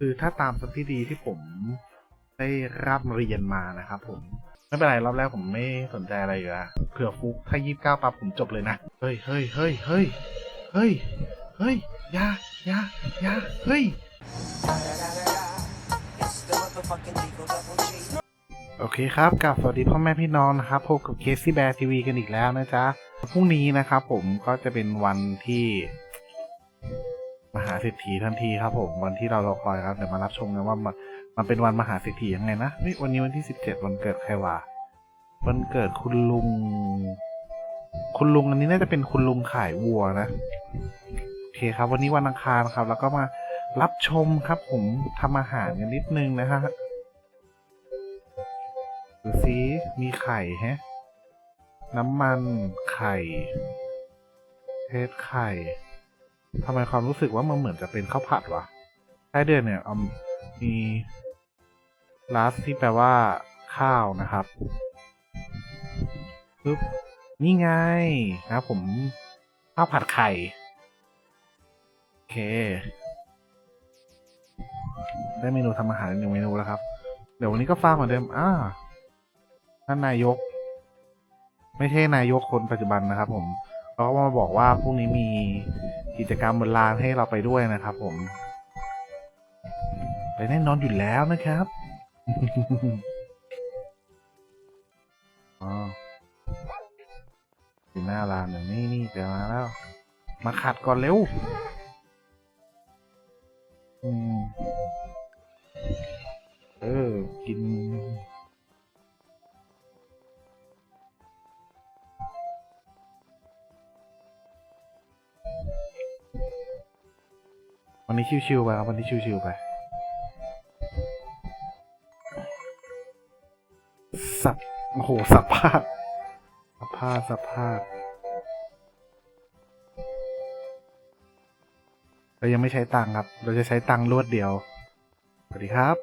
คือถ้าตามสถิติที่ผมได้รับเรียนมานะครับผม ไม่เป็นไรรอบแรกผมไม่สนใจอะไรอยู่ละเผื่อฟุกถ้ายี่สิบเก้าปั๊บผมจบเลยนะ เฮ้ยเฮ้ยเฮ้ยเฮ้ยเฮ้ยเฮ้ยยายายาเฮ้ยโอเคครับกับสวัสดีพ่อแม่พี่น้องนะครับพบกับเคซี่แบร์ทีวีกันอีกแล้วนะจ๊ะพรุ่งนี้นะครับผมก็จะเป็นวันที่ มหาเศรษฐีทันทีครับผมวันที่เรารอคอยครับเดี๋ยวมารับชมกันว่ามันมันเป็นวันมหาเศรษฐียังไงนะวันนี้วันที่สิบเจ็ดวันเกิดใครวะวันเกิดคุณลุง คุณลุงอันนี้น่าจะเป็นคุณลุงขายวัวนะโอเคครับ วันนี้วันอังคารครับ แล้วก็มารับชมครับ ผมทำอาหารกันนิดนึงนะฮะดูซิมีไข่ฮะน้ำมันไข่เทศไข่ ทำไมความรู้สึกว่ามันเหมือนจะเป็นข้าวผัดวะใต้เดือนเนี่ยเอามีลาสที่แปลว่า ข้าวนะครับปึ๊บนี่ไงนะครับผมข้าวผัดไข่ โอเค ได้เมนูทำอาหารหนึ่งเมนูแล้วครับ เดี๋ยววันนี้ก็ฟังเหมือนเดิมอ่าท่านนายก ไม่ใช่นายกคนปัจจุบันนะครับผม เขาก็มาบอกว่าพรุ่งนี้มีกิจกรรมบนลานให้เราไปด้วยนะครับ ผม ไปแน่นอนอยู่แล้วนะครับอ๋ออยู่หน้าลานอย่างนี้นี่เดี๋ยวมาแล้ว มาขัดก่อนเร็ว ชิวๆไปครับวันนี้ชิวๆไป สับโอ้โห สับภาพสับภาพสับภาพเรายังไม่ใช้ตังครับ เราจะใช้ตังรวดเดียว สวัสดีครับ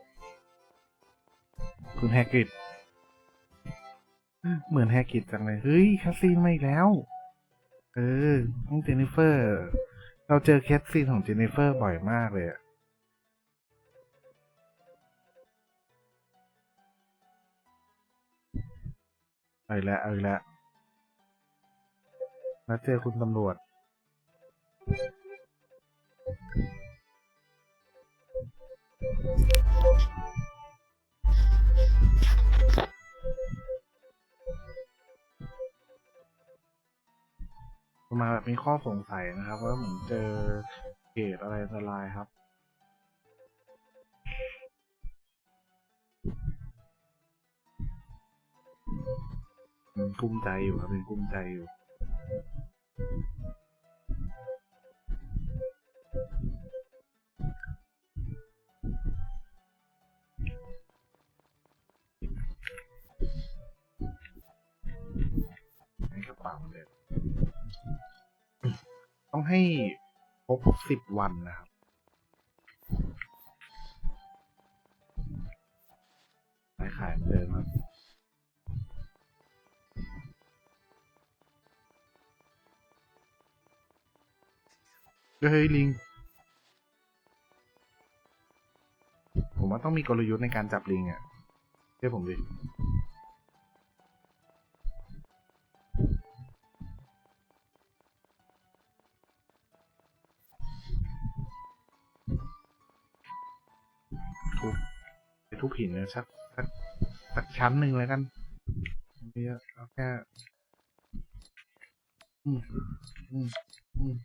คุณแฮกิดเหมือนแฮกกิดจังเลย เฮ้ย คาซีนมาอีกแล้ว เออต้องเจนนิเฟอร์ เราเจอแคทซีนของเจนนิเฟอร์บ่อยมากเลยอะเอาอีกแล้วเอาอีกแล้วแล้วเจอคุณตำรวจ มาแบบมีข้อสงสัยนะครับว่าเหมือนเจอเกตอะไรอันตรายครับ มันกุ้มใจอยู่ครับเป็นกุ้มใจอยู่ ให้ครบสิบวันนะครับขายขายเหมือนเดิมครับเฮ้ยลิง ผมว่าต้องมีกลยุทธ์ในการจับลิงอะเชื่อผมดิ ทุบหินเลยสักสักสักชั้นหนึ่งเลยกันไม่เยอะเอาแค่อืมอืมอืม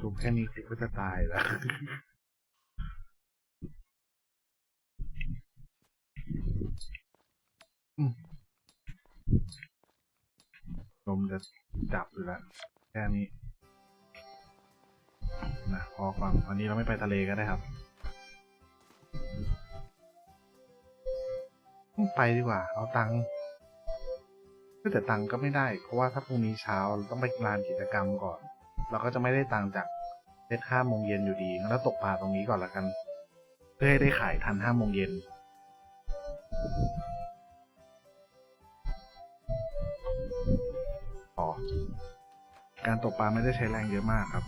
ทุบแค่นี้ก็จะตายแล้วลมจะดับอยู่แล้วแค่นี้ นะพอก่อนวันนี้เราไม่ไปทะเลก็ได้ครับ ไปดีกว่า เอาตังค์แต่ตังค์ก็ไม่ได้ เพราะว่าถ้าพรุ่งนี้เช้าเราต้องไปลานกิจกรรมก่อน เราก็จะไม่ได้ตังค์จากเซ็ตห้าโมงเย็นอยู่ดีงั้นเราตกปลาตรงนี้ก่อนละกัน เพื่อให้ได้ขายทันห้าโมงเย็นอ๋อการตกปลาไม่ได้ใช้แรงเยอะมากครับ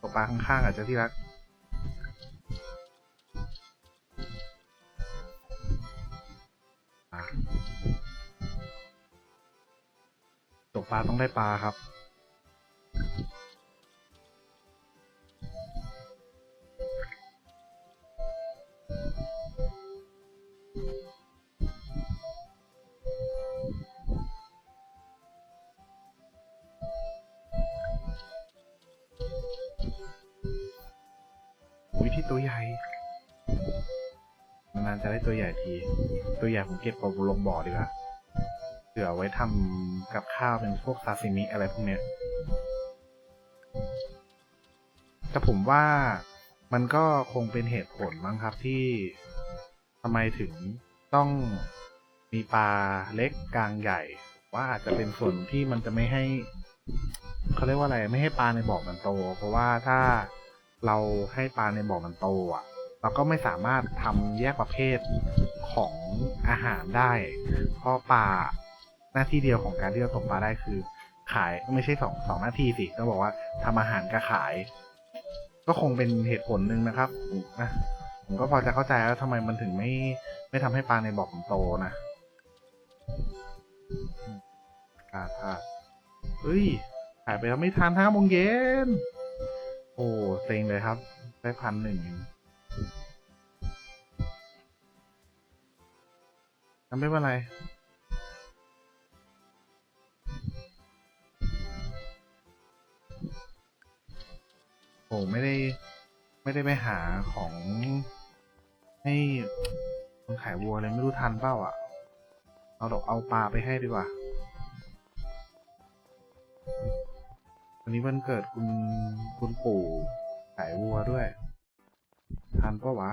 ตกปลาข้างๆอาจจะที่รัก ตกปลาต้องได้ปลาครับ จะได้ตัวใหญ่ที ตัวใหญ่ผมเก็บกบลงบ่อดีกว่าเผื่อไว้ทำกับข้าวเป็นพวกซาซิมิอะไรพวกเนี้ยแต่ผมว่ามันก็คงเป็นเหตุผลมั้งครับที่ทำไมถึงต้องมีปลาเล็กกลางใหญ่ ว่าอาจจะเป็นส่วนที่มันจะไม่ให้เขาเรียกว่าอะไรไม่ให้ปลาในบ่อมันโต เพราะว่าถ้าเราให้ปลาในบ่อมันโตอะ เราก็ไม่สามารถทำแยกประเภทของอาหารได้ เพราะปลาหน้าที่เดียวของการที่เราตกปลาได้คือ ขายไม่ใช่สองสองหน้าที่สิต้องบอกว่าทำอาหารกับขาย ก็คงเป็นเหตุผลหนึ่งนะครับนะผมก็พอจะเข้าใจแล้วทำไมมันถึงไม่ไม่ทำให้ปลาในบ่อมันโตนะกาธาเฮ้ยขายไปแล้วไม่ทันห้าโมงเย็น โอ้เซ็งเลยครับ ได้พันหนึ่ง ไม่เป็นไรโอ้ไม่ได้ไม่ได้ไปหาของให้คนขายวัวเลยไม่รู้ทันเปล่าอะ เอาดอกเอาปลาไปให้ดีกว่า วันนี้วันเกิดคุณคุณปู่ขายวัวด้วย ทันปะวะ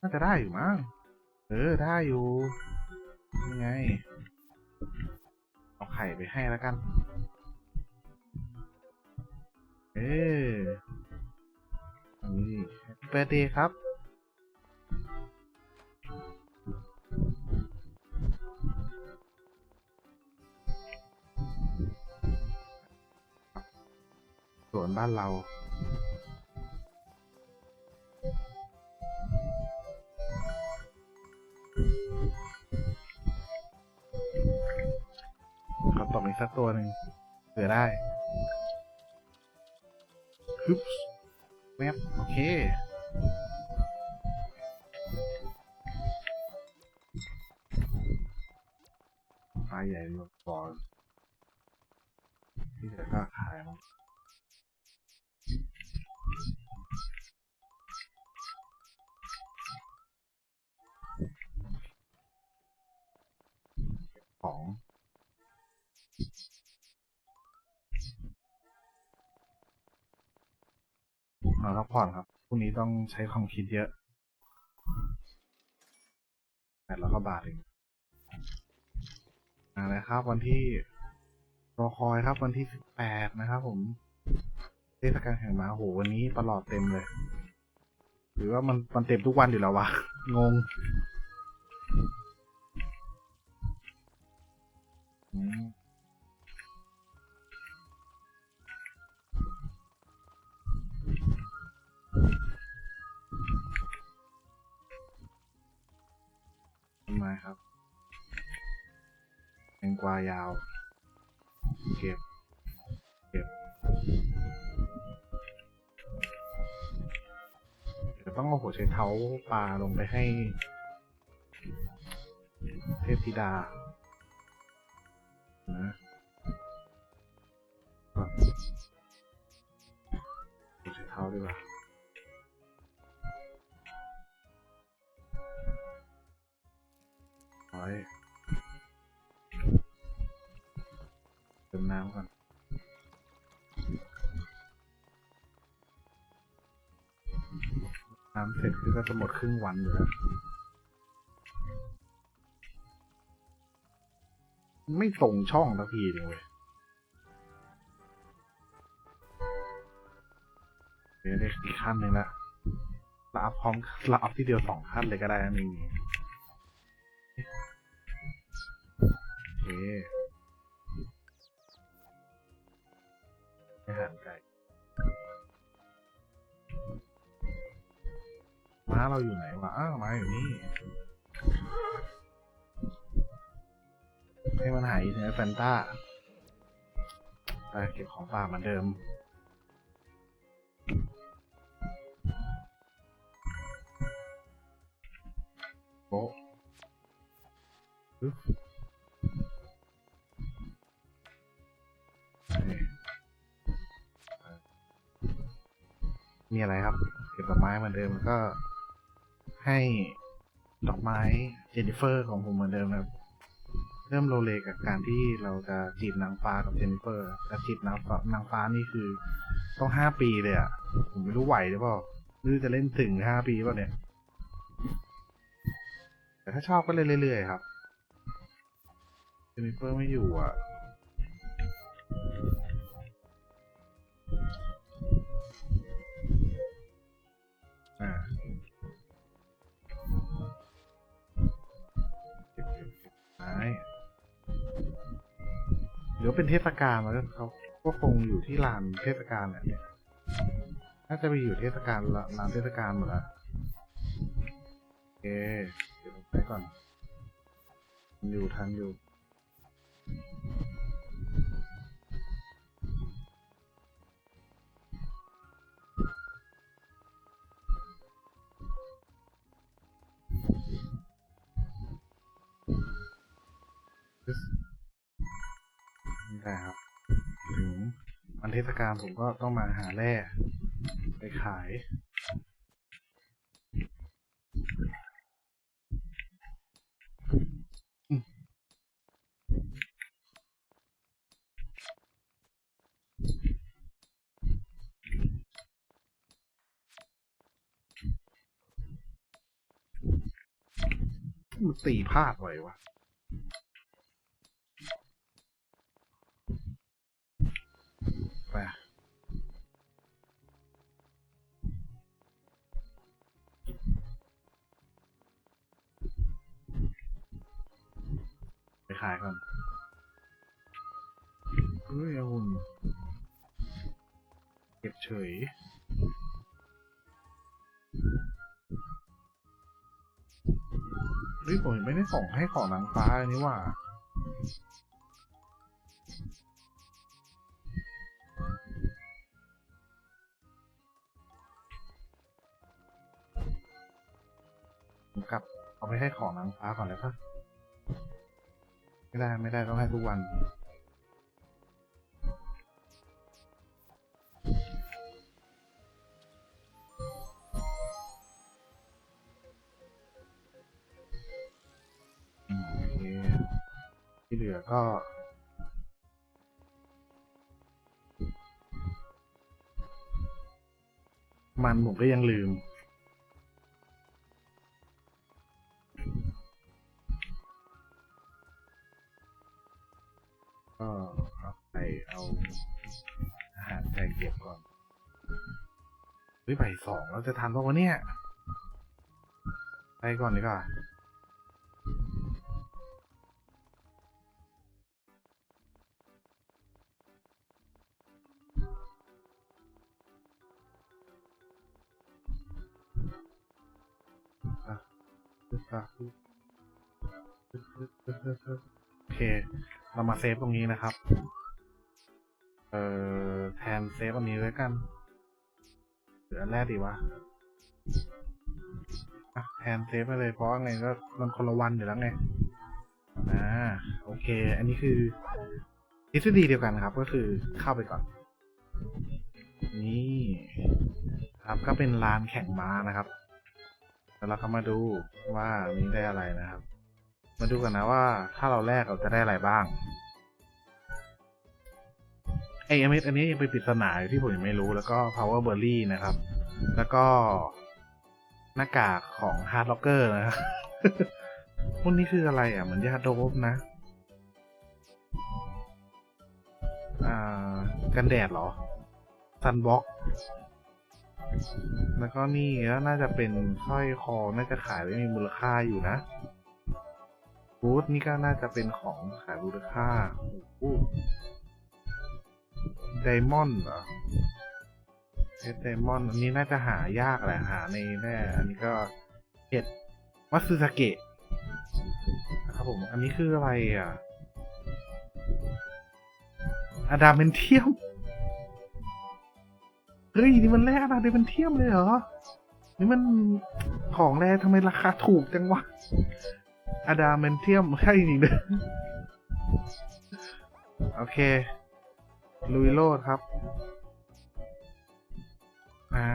น่าจะได้อยู่มั้ง เออได้อยู่ยังไง เอาไข่ไปให้แล้วกัน เอออันนี้เบ r ร์ d เดย์ครับสวนบ้านเรา ขอตบอีกสักตัวหนึ่งเผื่อได้ฮึบแวบโอเค ปลาใหญ่ดีกว่าบอลที่เหลือก็ขายมันของ นอนพักผ่อนครับพรุ่งนี้ต้องใช้ความคิดเยอะแปดร้อยกว่าบาทเองอ่านะครับ วันที่รอคอยครับ วันที่สิบแปดนะครับ ผมเทศกาลแห่งหมาโหวันนี้ตลอดเต็มเลย หรือว่ามันมันเต็มทุกวันอยู่แล้ววะงงอืม ต้นไม้ครับแตงกวายาว เก็บ เก็บเดี๋ยวต้องเอาหัวใช้เท้าปลาลงไปให้ เทพธิดา นะก่อนหัวใช้เท้าดีกว่า ร้อยเติมน้ำก่อนน้ำเสร็จคือก็จะหมดครึ่งวันอยู่แล้วไม่ส่งช่องสักทีเลยเว้ยเดี๋ยวได้อีกขั้นหนึ่งละเราอัพพร้อมเราอัพที่เดียวสองขั้นเลยก็ได้นะนี่โอ เคอาหารไก่ม้าเราอยู่ไหนวะ อ้าวม้าอยู่นี่ ให้มันหายเนื้อแฟนต้าไปเก็บของป่าเหมือนเดิมโป๊ะปึ๊บนี่ มีอะไรครับเก็บดอกไม้เหมือนเดิมแล้วก็ ให้ดอกไม้เจนนิเฟอร์ของผมเหมือนเดิมนะครับ เริ่มโลเลกับการที่เราจะจีบนางฟ้ากับเจนนิเฟอร์แต่จีบนางฟ้านางฟ้านี่คือต้องห้าปีเลยอะ่ะ ผมไม่รู้ไหวหรือเปล่าหรือจะเล่นถึงห้าปีเปล่าเนี่ย แต่ถ้าชอบก็เล่นเรื่อยๆครับ เจนิเฟอร์ไม่อยู่อะอ่าเก็บเก็บไม้เดี๋ยวเป็นเทศกาลแล้วเขาก็คงอยู่ที่ลานเทศกาลแหละเนี่ย น่าจะไปอยู่เทศกาลละลานเทศกาลหมดละโอเค เดี๋ยวผมไปก่อนทันอยู่ทันอยู่ นี่แหละครับ ถึงวันเทศกาลผมก็ต้องมาหาแร่ไปขายมมันตีพลาดไว้วะ เฮ้ยเอาหุ่นเก็บเฉยเฮ้ยผมไม่ได้ส่งให้ของนางฟ้าอันนี้ว่าผมกลับเอาไปให้ของนางฟ้าก่อนเลยปะไม่ได้ไม่ได้ต้องให้ทุกวัน ที่เหลือก็มันผมก็ยังลืม ก็เอาไปเอาอาหารไก่เก็บก่อนเฮ้ยบ่ายสองเราจะทันปะวะเนี่ย ไปก่อนดีกว่าึ๊บอะปึ๊บปึ๊บปึ๊บปึ๊บปึ๊บปึ๊บโอเค เรามาเซฟตรงนี้นะครับ เอ่อ แทนเซฟอันนี้ไว้กันหรือแรกดีวะแทนเซฟไปเลยเพราะไงก็มันคนละวันอยู่แล้วไงอ่าโอเค อันนี้คือทฤษฎีเดียวกันครับ ก็คือเข้าไปก่อน นี่ ครับก็เป็นลานแข่งม้านะครับ แล้วเราก็มาดูว่านี้ได้อะไรนะครับ มาดูกันนะว่าถ้าเราแลกเราจะได้อะไรบ้างไอเอ็มเอสอันนี้ยังเป็นปริศนาอยู่ที่ผมยังไม่รู้แล้วก็ power berry นะครับ แล้วก็หน้ากากของ hard locker นะครับพวกนี้คืออะไรอะ เหมือนยาโดบนะ อ่า กันแดดเหรอซันบ็อก แล้วก็นี่แล้วน่าจะเป็นสร้อยคอ น่าจะขายไว้มีมูลค่าอยู่นะฟูดนี่ก็น่าจะเป็นของขายมูลค่าโอ้โหไดมอนด์เหรอเพชรไดมอนด์อันนี้น่าจะหายากแหละหาในแน่อันนี้ก็เห็ดมัตสึสเกะนะครับผม อันนี้คืออะไรอะอะดามเมนเทียม เฮ้ยนี่มันแร่อะดามเมนเทียมเลยเหรอ นี่มันของแร่ทำไมราคาถูกจังวะอะดามเมนเทียมใช่จริงๆเลยโอเค ลุยโลดครับ อ่า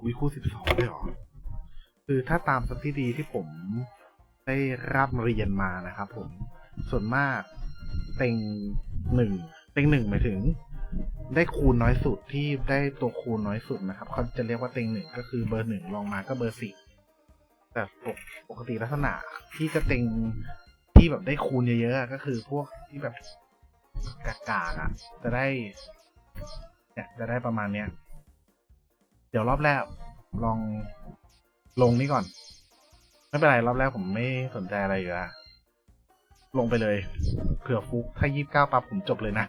อุ้ยคู่สิบสองเลยเหรอ คือถ้าตามสถิติที่ผมได้รับเรียนมานะครับผม ส่วนมากเต็งหนึ่ง เต็งหนึ่งหมายถึง ได้คูณน้อยสุดที่ได้ตัวคูณน้อยสุดนะครับเขาจะเรียกว่าเต็งหนึ่งก็คือเบอร์หนึ่งลองมาก็เบอร์สี่แต่ปกติลักษณะที่จะเต็งที่แบบได้คูณเยอะๆก็คือพวกที่แบบกากๆอะ จะได้เนี่ยจะได้ประมาณเนี้ย เดี๋ยวรอบแรกลองลงนี่ก่อน ไม่เป็นไรรอบแรกผมไม่สนใจอะไรอยู่แล้ว ลงไปเลย เผื่อฟุกถ้ายี่สิบเก้าปั๊บผมจบเลยนะ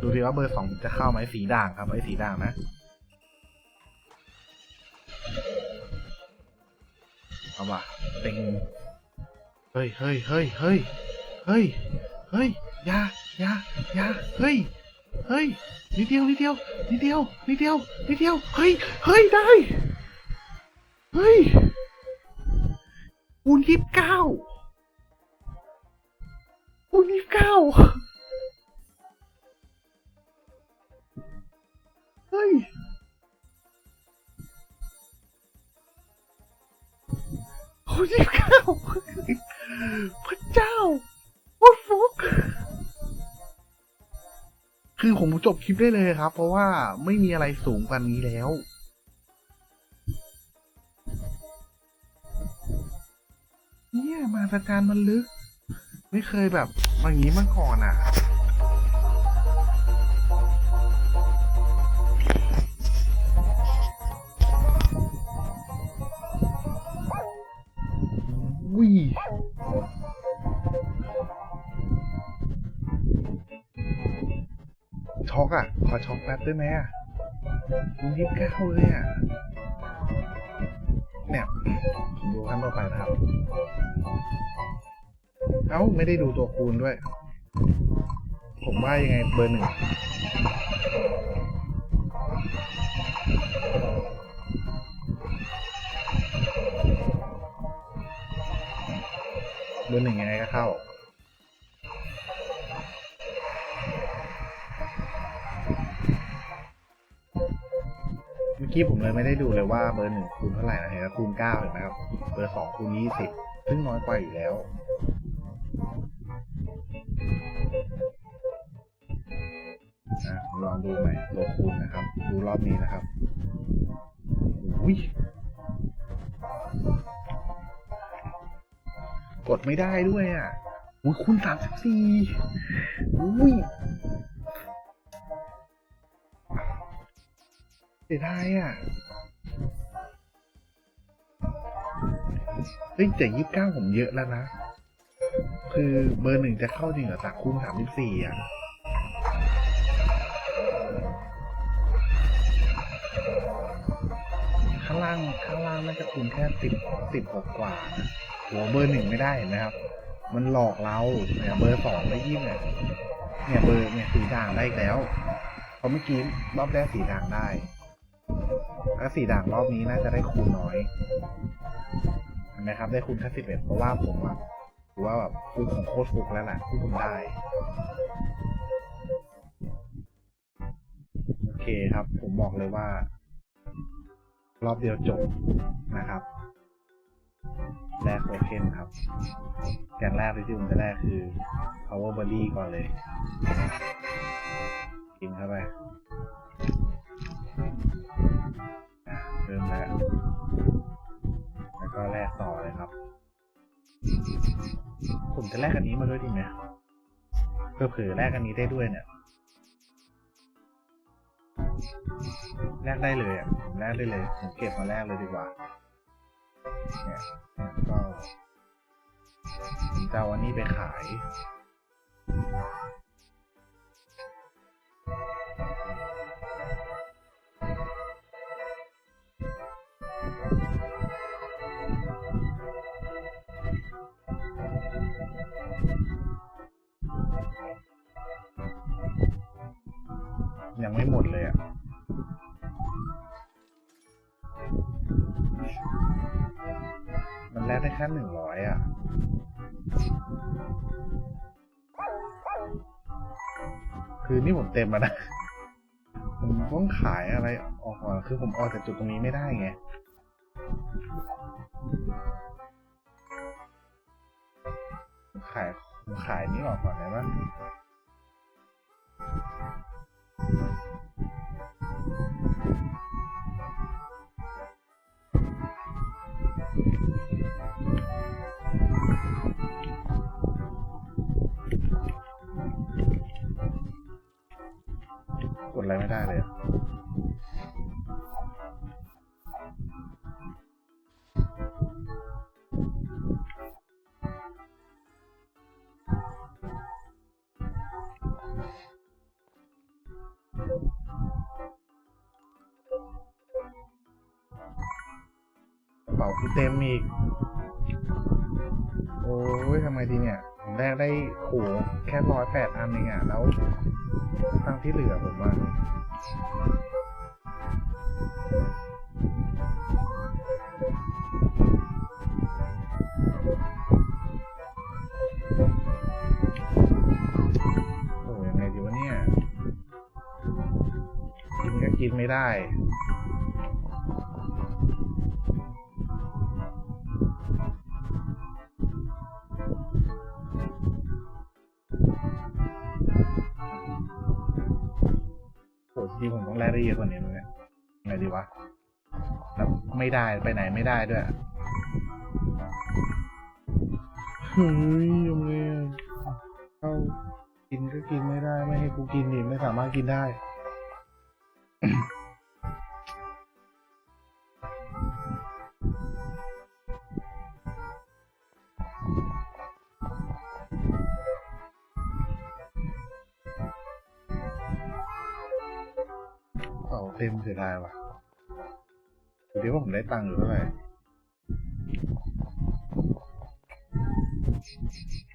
ดูดีว่าเบอร์สองจะเข้าไหมสีด่างครับไอ้สีด่างนะเอาว่ะเต็งเฮ้ยเฮ้ยเฮ้ยเฮ้ยเฮ้ยเฮ้ยยายายาเฮ้ยเฮ้ยนิดเดียวนิดเดียวนิดเดียวนิดเดียวนิดเดียวเฮ้ยเฮ้ยได้เฮ้ยคูณยี่สิบเก้า ยี่สิบเก้าเฮ้ยโอ้ยยี่สิบเก้าพระเจ้าวัดฟุกคือผมจบคลิปได้เลยครับ เพราะว่าไม่มีอะไรสูงกว่านี้แล้วเนี่ยมาสการมันลึก ไม่เคยแบบ อย่างนี้มาก่อนอะวิช็อกอะ ขอช็อกแป๊บได้ไหมอะคุณยี่สิบเก้าเลยอะ เนี่ยผมดูขั้นต่อไปนะครับ เอ้า ไม่ได้ดูตัวคูณด้วย ผมว่ายังไงเบอร์หนึ่งเบอร์หนึ่งยังไงก็เข้า เมื่อกี้ผมเลยไม่ได้ดูเลยว่าเบอร์หนึ่งคูณเท่าไหร่นะเห็นไหมคูณเก้าเห็นไหมครับ เบอร์สองคูณยี่สิบซึ่งน้อยกว่าอยู่แล้ว ลองดูใหม่โลคูณนะครับ ดูรอบนี้นะครับอุ้ยกดไม่ได้ด้วยอะอุ้ยคูณสามสิบสี่อุ้ยเสียดายอะเฮ้ยแต่ยี่สิบเก้าผมเยอะแล้วนะ คือเบอร์หนึ่งจะเข้าจริงเหรอจากคูณสามสิบสี่อะ ล่างข้างล่างน่าจะคูณแค่สิบสิบกว่านะหัวเบอร์หนึ่งไม่ได้เห็นไหมครับ มันหลอกเราเนี่ยเบอร์สองไม่ยิ่งเนี่ยเนี่ยเบอร์เนี่ยสีด่างได้อีกแล้วเพราะเมื่อกี้รอบแรกสีด่างได้แล้วสีด่างรอบนี้น่าจะได้คูณน้อยเห็นไหมครับ ได้คูณแค่สิบเอ็ดเพราะว่าผมอะถือว่าแบบฟุกของโคตรฟุกแล้วแหละที่ผมได้โอเคครับ ผมบอกเลยว่า รอบเดียวจบนะครับ แรกโอเคนครับ อย่างแรกที่ผมจะแรกคือ power berry ก่อนเลย กินเข้าไปเริ่มแล้ว แล้วก็แลกต่อเลยครับ ผมจะแลกอันนี้มาด้วยดีไหมเพื่อเผื่อแลกอันนี้ได้ด้วยเนี่ย แลกได้เลยอะผมแลกได้เลยผมเก็บมาแลกเลยดีกว่าเนี่ยก็ผมจะเอาอันนี้ไปขาย ยังไม่หมดเลยอะ แลกได้แค่หนึ่งร้อยอะคือนี่ผมเต็มแล้วนะ ผมต้องขายอะไรออกก่อนคือผมออกจากจุดตรงนี้ไม่ได้ไง ขายผมขายนี้ออกก่อนได้ปะ กดอะไรไม่ได้เลยกระเป๋ากูเต็มอีก โอ้ยทำไงดีเนี่ย ผมแรกได้โหแค่ร้อยแปดอันเองอะแล้วตังที่เหลือผมว่าโอ้ยังไงดีวะเนี่ย กินก็กินไม่ได้ ริงผมต้องแลกได้เยอะกว่านี้เลยเนี่ยไงดีวะแบบไม่ได้ไปไหนไม่ได้ด้วยเฮ้ยยังไงเข้ากินก็กินไม่ได้ ไม่ให้กูกินดิไม่สามารถกินได้ เป๋าเต็มเสียดายว่ะดูดิว่าผมได้ตังค์อยู่เท่าไหร่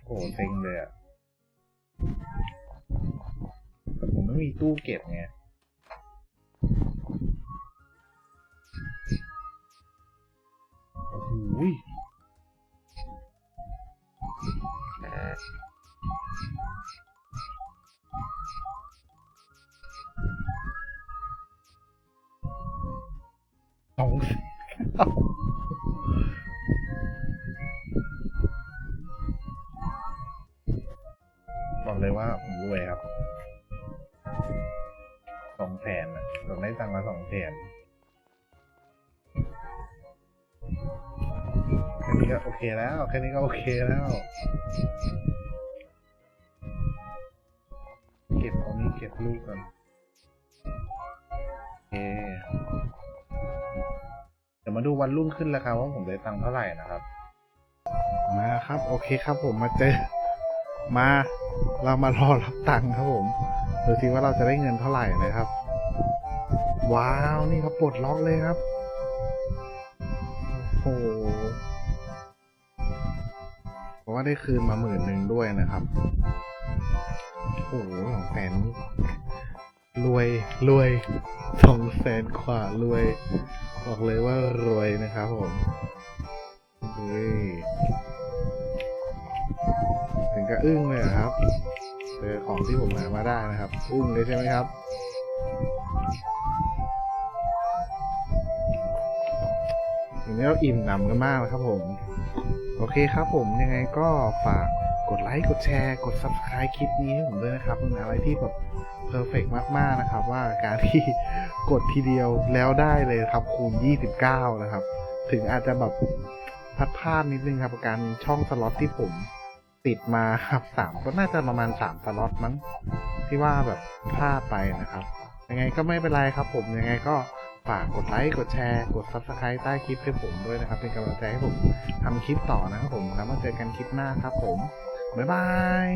โอ้โหเซ็งเลยอะแต่ผมไม่มีตู้เก็บไงโอ้โห สองบอกเลยว่าผมรวยครับสองแสนอะผมได้ตังค์มาสองแสนแค่นี้ก็โอเคแล้วแค่นี้ก็โอเคแล้ว เก็บเอานี้เก็บลูกก่อนโอเค ดี๋ยวมาดูวันรุ่งขึ้นแล้วครับว่าผมได้ตังค์เท่าไหร่นะครับ มาครับโอเคครับผมมาเจอ มา เรามารอรับตังค์ครับผมดูสิว่าเราจะได้เงินเท่าไหร่นะครับ ว้าวนี่ครับปลดล็อกเลยครับโอ้โหว่าได้คืนมาหมื่นหนึ่งด้วยนะครับโอ้โหสองแสน รวยรวยสองแสนขวารวย บอกเลยว่ารวยนะครับผมเฮ้ยถึงกับอึ้งเลยครับเจอของที่ผมหามาได้นะครับอึ้งเลยใช่ไหมครับวันนี้เราอิ่มหนำกันมากนะครับผม โอเคครับผมยังไงก็ฝากกดไลค์ กดแชร์ กด subscribe คลิปนี้ให้ผมด้วยนะครับเป็นอะไรที่แบบ เพอร์เฟกมากๆนะครับ ว่าการที่กดทีเดียวแล้วได้เลยครับคูณ 29 นะครับ ถึงอาจจะแบบพัดพลาดนิดนึงครับกับการช่องสล็อตที่ผมติดมาครับสามก็น่าจะประมาณ3สล็อตมั้งที่ว่าแบบพลาดไปนะครับ ยังไงก็ไม่เป็นไรครับผมยังไงก็ฝากกดไลค์กดแชร์กด Subscribe ใต้คลิปให้ผมด้วยนะครับ เป็นกำลังใจให้ผมทำคลิปต่อนะครับผมแล้วมาเจอกันคลิปหน้าครับผม บ๊ายบาย